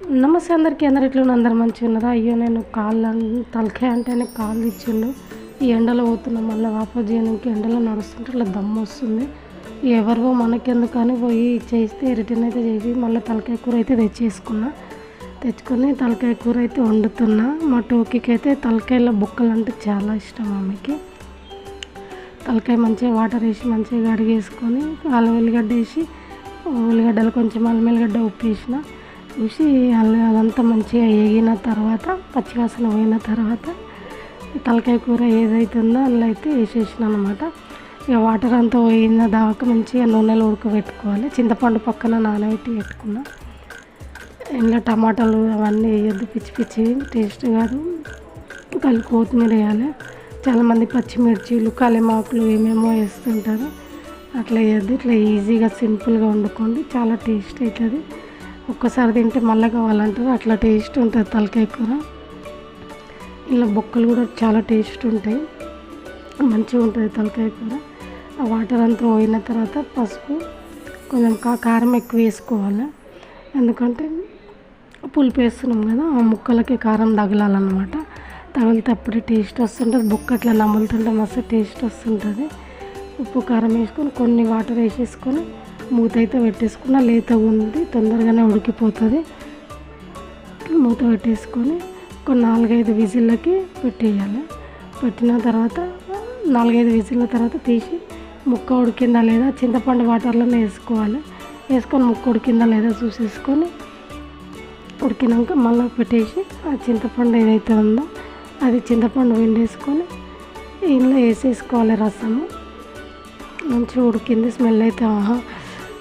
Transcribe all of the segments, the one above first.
నమస్తే అందరికీ అందరు ఎట్లా అందరు మంచిగా ఉన్నారా? అయ్యో నేను కాళ్ళు తలకే తలకాయ అంటేనే కాళ్ళు ఇచ్చిండు ఈ ఎండలో పోతున్నాం మళ్ళీ వాపస్ చేయడానికి ఎండలో నడుస్తుంటే ఇట్లా దమ్ము వస్తుంది. ఎవరివో మనకెందుకు అని పోయి చేస్తే రిటర్న్ అయితే చేసి మళ్ళీ తలకాయ కూర అయితే తెచ్చేసుకున్నా. తెచ్చుకొని తలకాయ కూర అయితే వండుతున్నా. మా టోకీకి అయితే తలకాయల బుక్కలు అంటే చాలా ఇష్టం ఆమెకి తలకాయ మంచిగా వాటర్ వేసి మంచిగా కడిగేసుకొని అల్లం వెల్లిగడ్డ వేసి ఉల్లిగడ్డలు కొంచెం అల్లం వెల్లిగడ్డ ఉప్పు వేసిన. చూసి అదంతా మంచిగా వేగిన తర్వాత పచ్చివాసన పోయిన తర్వాత తలకాయ కూర ఏదైతుందో అందులో అయితే వేసేసిన అనమాట ఇక వాటర్ అంతా పోయిన దాకా మంచిగా నూనెలో ఉడకబెట్టుకోవాలి. చింతపండు పక్కన నానబెట్టి పెట్టుకున్నా. ఇందులో టమాటాలు అవన్నీ వేయొద్దు పిచ్చి పిచ్చి టేస్ట్ కాదు. కలిపి కొత్తిమీర వేయాలి. చాలామంది పచ్చిమిర్చిలు కలిమాకులు ఏమేమో వేస్తుంటారు. అట్లా వేయద్దు. ఇట్లా ఈజీగా సింపుల్గా వండుకోండి. చాలా టేస్ట్ అవుతుంది. ఒక్కసారి తింటే మళ్ళీ కావాలంటారు. అట్లా టేస్ట్ ఉంటుంది తలకాయ కూర. ఇలా బొక్కలు కూడా చాలా టేస్ట్ ఉంటాయి. మంచిగా ఉంటుంది తలకాయ కూర. ఆ వాటర్ అంతా పోయిన తర్వాత పసుపు కొంచెం కా కారం ఎక్కువ వేసుకోవాలి. ఎందుకంటే పులుపు వేస్తున్నాం కదా ఆ ముక్కలకి కారం తగలాలన్నమాట. తగిలితే అప్పుడే టేస్ట్ వస్తుంటుంది. బుక్క అట్లా నములుతుంటే మస్తు టేస్ట్ వస్తుంటుంది. ఉప్పు కారం వేసుకొని కొన్ని వాటర్ వేసేసుకొని మూత అయితే పెట్టేసుకున్న లేతగా ఉంది తొందరగానే ఉడికిపోతుంది. మూత పెట్టేసుకొని ఒక నాలుగైదు విజిల్లకి పెట్టేయాలి. పెట్టిన తర్వాత నాలుగైదు విజిల్ల తర్వాత తీసి ముక్క ఉడికిందా లేదా చింతపండు వాటర్లోనే వేసుకోవాలి. వేసుకొని ముక్క ఉడికిందా లేదా చూసేసుకొని ఉడికినాక మళ్ళీ పెట్టేసి ఆ చింతపండు ఏదైతే ఉందో అది చింతపండు వెండేసుకొని ఇందులో వేసేసుకోవాలి రసము. మంచిగా ఉడికింది స్మెల్ అయితే ఆహా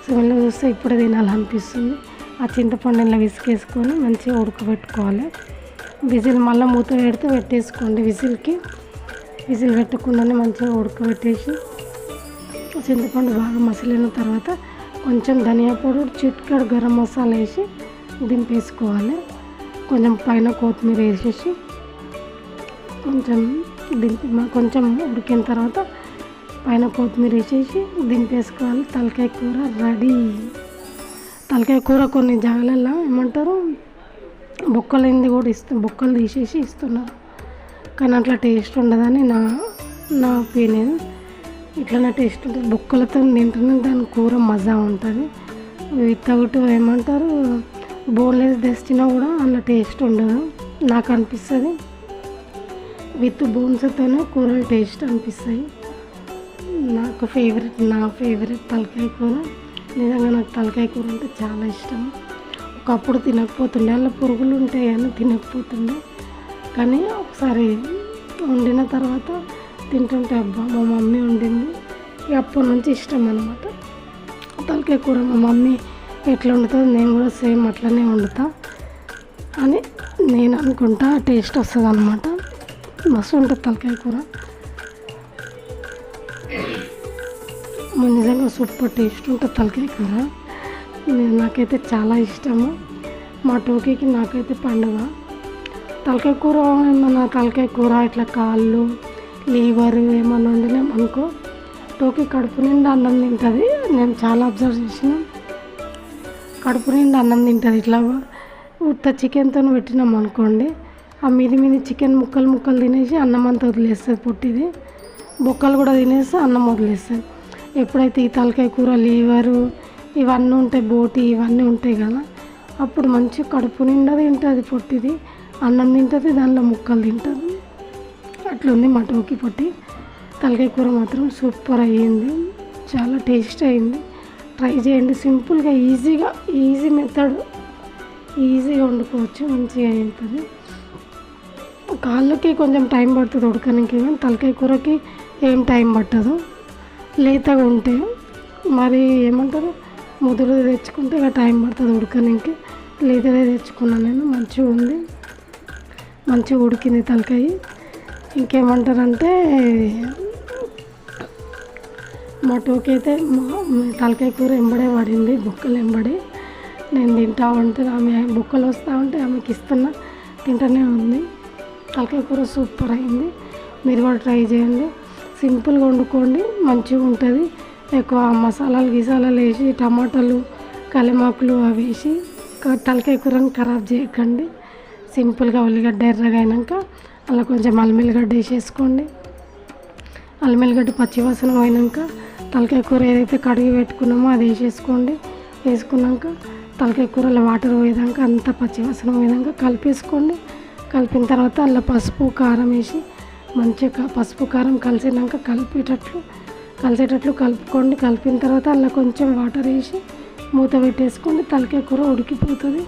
చింతపండు చూస్తే ఇప్పుడే తినాలనిపిస్తుంది. ఆ చింతపండు ఇలా విసికేసుకొని మంచిగా ఉడకబెట్టుకోవాలి. విజిల్ మళ్ళీ మూత పెడితే పెట్టేసుకోండి విజిల్కి. విజిల్ పెట్టకుండానే మంచిగా ఉడకబెట్టేసి చింతపండు బాగా మసిలిన తర్వాత కొంచెం ధనియా పొడి చిట్కడ గరం మసాలా వేసి దింపేసుకోవాలి. కొంచెం పైన కొత్తిమీర వేసేసి కొంచెం దింపి కొంచెం ఉడికిన తర్వాత పైన కొత్తిమీర వేసేసి దింపేసుకోవాలి. తలకాయ కూర రెడీ. తలకాయ కూర కొన్ని జాగలల్లో ఏమంటారు? బొక్కలైంది కూడా ఇస్తు బొక్కలు తీసేసి ఇస్తున్నారు. కానీ అట్లా టేస్ట్ ఉండదని నా నా ఒపీనియన్. ఇట్లనే టేస్ట్ ఉంటుంది. బొక్కలతో తింటేనే దాని కూర మజా ఉంటుంది. వితౌట్ ఏమంటారు? బోన్లెస్ తెచ్చినా కూడా అలా టేస్ట్ ఉండదు. నాకు అనిపిస్తుంది. విత్ బోన్స్తోనే కూరలు టేస్ట్ అనిపిస్తాయి. నాకు ఫేవరెట్ నా ఫేవరెట్ తలకాయ కూర. నిజంగా నాకు తలకాయ కూర అంటే చాలా ఇష్టం. ఒకప్పుడు తినకపోతుండే అలా పురుగులు ఉంటాయి అని తినకపోతుండే. కానీ ఒకసారి వండిన తర్వాత తింటుంటే అబ్బా మా మమ్మీ వండింది. ఇక అప్పటి నుంచి ఇష్టం అనమాట తలకాయ కూర మా మమ్మీ ఎట్లా వండుతుందో నేను కూడా సేమ్ అట్లనే వండుతా అని నేను అనుకుంటా టేస్ట్ వస్తుంది అనమాట మస్తు ఉంటుంది తలకాయ కూర. నిజంగా సూపర్ టేస్ట్ ఉంటుంది తలకాయ కూర నేను నాకైతే చాలా ఇష్టము. మా టోకీకి నాకైతే పండుగ. తలకాయ కూర ఏమన్నా తలకాయ కూర ఇట్లా కాళ్ళు లీవర్ ఏమన్నా వండినాం అనుకో. టోకీ కడుపు నిండా అన్నం తింటుంది. నేను చాలా అబ్జర్వ్ చేసిన. కడుపు నిండా అన్నం తింటుంది. ఇట్లా ఉత్త చికెన్తో పెట్టినాం అనుకోండి. ఆ మీది మీది చికెన్ ముక్కలు ముక్కలు తినేసి అన్నం అంతా వదిలేస్తుంది పుట్టిది. బొక్కలు కూడా తినేసి అన్నం వదిలేస్తుంది. ఎప్పుడైతే ఈ తలకాయ కూర లీవరు ఇవన్నీ ఉంటాయి బోటి ఇవన్నీ ఉంటాయి కదా అప్పుడు మంచి కడుపు నిండా తింటుంది పొట్టిది. అన్నం తింటుంది దానిలో ముక్కలు తింటుంది. అట్లుంది మా టోకి పొట్టి. తలకాయ కూర మాత్రం సూపర్ అయ్యింది. చాలా టేస్ట్ అయింది ట్రై చేయండి. సింపుల్గా ఈజీగా ఈజీ మెథడ్. ఈజీగా వండుకోవచ్చు మంచిగా అవుతుంది కాళ్ళకి కొంచెం టైం పడుతుంది ఉడకడానికి. కానీ తలకాయ కూరకి ఏం టైం పట్టదు. లేతగా ఉంటే మరి ఏమంటారు ముదురు తెచ్చుకుంటే ఇక టైం పడుతుంది ఉడకడానికి లేతదే తెచ్చుకున్నాను నేను మంచిగా ఉంది. మంచిగా ఉడికింది తలకాయ. ఇంకేమంటారంటే మా టోకైతే మా- తలకాయ కూర ఎంబడే పడింది బుక్కలు ఎంబడి. నేను తింటా ఉంటే ఆమె బుక్కలు వస్తూ ఉంటే ఆమెకి ఇస్తున్నా తింటూనే ఉంది. తలకాయ కూర సూపర్ అయింది. మీరు కూడా ట్రై చేయండి. సింపుల్గా వండుకోండి మంచిగా ఉంటుంది. ఎక్కువ మసాలాలు గిసాలాలు వేసి టమాటాలు కలిమాకులు అవి వేసి తలకాయ కూరని ఖరాబ్ చేయకండి. సింపుల్గా ఉల్లిగడ్డ ఎర్రగా అయినాక అలా కొంచెం అల్లిగడ్డ వేసేసుకోండి. అల్లిగడ్డ పచ్చివాసన పోయినాక తలకాయ కూర ఏదైతే కడిగి పెట్టుకున్నామో అది వేసేసుకోండి. వేసుకున్నాక తలకాయ కూరలో వాటర్ పోయేదాకా అంత పచ్చివాసన పోయేదాకా కలిపేసుకోండి. కలిపిన తర్వాత అందులో పసుపు కారం వేసి మంచిగా పసుపు కారం కలిసినాక కలిపేటట్లు కలిసేటట్లు కలుపుకోండి. కలిపిన తర్వాత అందులో కొంచెం వాటర్ వేసి మూత పెట్టేసుకొని తలకాయ కూర ఉడికిపోతుంది.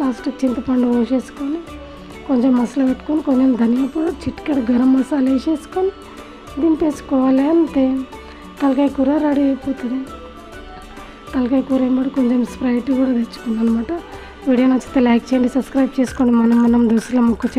లాస్ట్ చింతపండు పోసేసుకొని కొంచెం మసాలా పెట్టుకొని కొంచెం ధనియా పొడి చిటికెడు గరం మసాలా వేసేసుకొని దింపేసుకోవాలి అంతే. తలకాయ కూర రెడీ అయిపోతుంది. తలకాయ కూర ఏమో కొంచెం స్ప్రైట్ కూడా తెచ్చుకున్నాను అనమాట వీడియో నచ్చితే లైక్ చేయండి సబ్స్క్రైబ్ చేసుకోండి. మనం మనం దోశల ముక్క చెప్పి